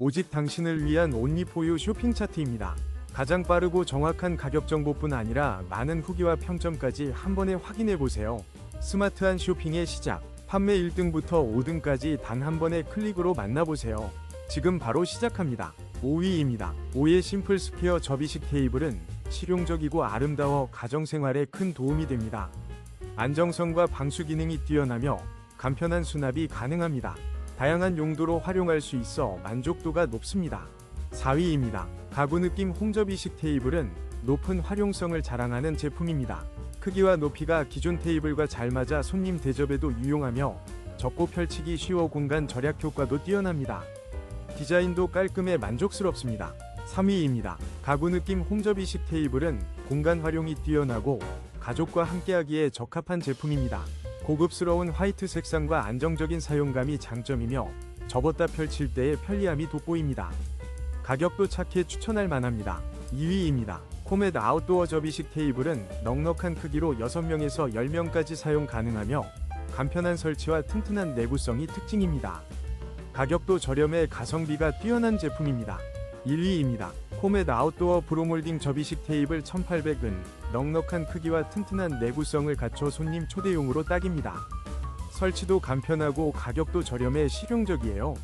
오직 당신을 위한 온리포유 쇼핑 차트입니다. 가장 빠르고 정확한 가격 정보뿐 아니라 많은 후기와 평점까지 한 번에 확인해 보세요. 스마트한 쇼핑의 시작. 판매 1등부터 5등까지 단 한 번의 클릭으로 만나보세요. 지금 바로 시작합니다. 5위입니다. 5의 심플 스퀘어 접이식 테이블은 실용적이고 아름다워 가정생활에 큰 도움이 됩니다. 안정성과 방수 기능이 뛰어나며 간편한 수납이 가능합니다. 다양한 용도로 활용할 수 있어 만족도가 높습니다. 4위입니다. 가구 느낌 홍접이식 테이블은 높은 활용성을 자랑하는 제품입니다. 크기와 높이가 기존 테이블과 잘 맞아 손님 대접에도 유용하며 접고 펼치기 쉬워 공간 절약 효과도 뛰어납니다. 디자인도 깔끔해 만족스럽습니다. 3위입니다. 가구 느낌 홈접이식 테이블은 공간 활용이 뛰어나고 가족과 함께하기에 적합한 제품입니다. 고급스러운 화이트 색상과 안정적인 사용감이 장점이며 접었다 펼칠 때의 편리함이 돋보입니다. 가격도 착해 추천할 만합니다. 2위입니다. 코멧 아웃도어 접이식 테이블은 넉넉한 크기로 6명에서 10명까지 사용 가능하며 간편한 설치와 튼튼한 내구성이 특징입니다. 가격도 저렴해 가성비가 뛰어난 제품입니다. 1위입니다. 코멧 아웃도어 브로몰딩 접이식 테이블 1800은 넉넉한 크기와 튼튼한 내구성을 갖춰 손님 초대용으로 딱입니다. 설치도 간편하고 가격도 저렴해 실용적이에요.